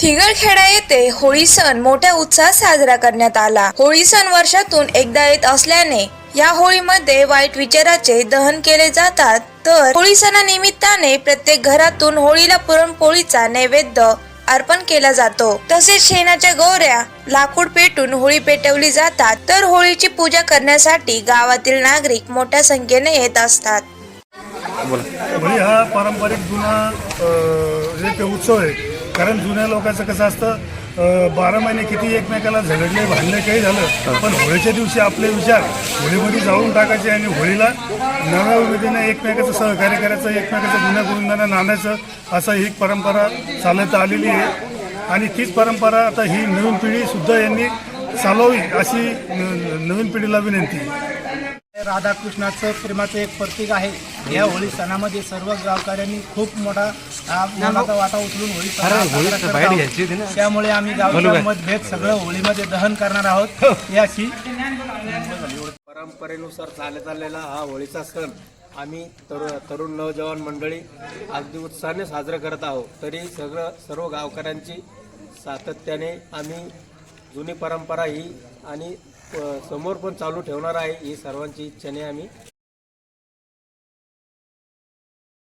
थिगळखेडा येथे होळी सण मोठ्या उत्साहात साजरा करण्यात आला. होळी सण वर्षातून एकदा येत असल्याने या होळीमध्ये वाईट विचाराचे दहन केले जातात. तर होळी सणानिमित्ताने प्रत्येक घरातून होळीला पुरणपोळीचा नैवेद्य अर्पण केला जातो. तसेच शेणाच्या गौऱ्या लाकूड पेटून होळी पेटवली जातात. तर होळीची पूजा करण्यासाठी गावातील नागरिक मोठ्या संख्येने येत असतात. होळी हा पारंपरिक जुना एक उत्सव आहे. कारण जुन्या लोकांचं कसं असतं बारा महिने किती एकमेकाला झगडले भांडले काही झालं पण होळीच्या दिवशी आपले विचार होळीमध्ये जाळून टाकायचे आणि होळीला नव्या उमेदीने एकमेकाचं सहकार्य करायचं एकमेकाचं जुन्या गुरुंना नाणायचं असं ही परंपरा चालत आलेली आहे. आणि तीच परंपरा आता ही नवीन पिढीसुद्धा यांनी चालवावी अशी न- नवीन पिढीला विनंती आहे. राधाकृष्णाचं प्रेमाचं एक प्रतीक आहे. या होळी सणामध्ये सर्व गावकऱ्यांनी खूप मोठा हा मोलाचा वाटा उचलून होळी सण हा साजरा करत आहोत. त्यामुळे आम्ही गावच्या मतभेद सगळं होळीमध्ये दहन करणार आहोत. याची परंपरेनुसार चालत आलेला हा होळीचा सण आम्ही तरु तरुण नवजवान मंडळी अगदी उत्साहाने साजरा करत आहोत. तरी सगळं सर्व गावकऱ्यांची सातत्याने आम्ही जुनी परंपरा ही आणि समोर पण चालू ठेवणार आहे. ही सर्वांची इच्छेने आम्ही.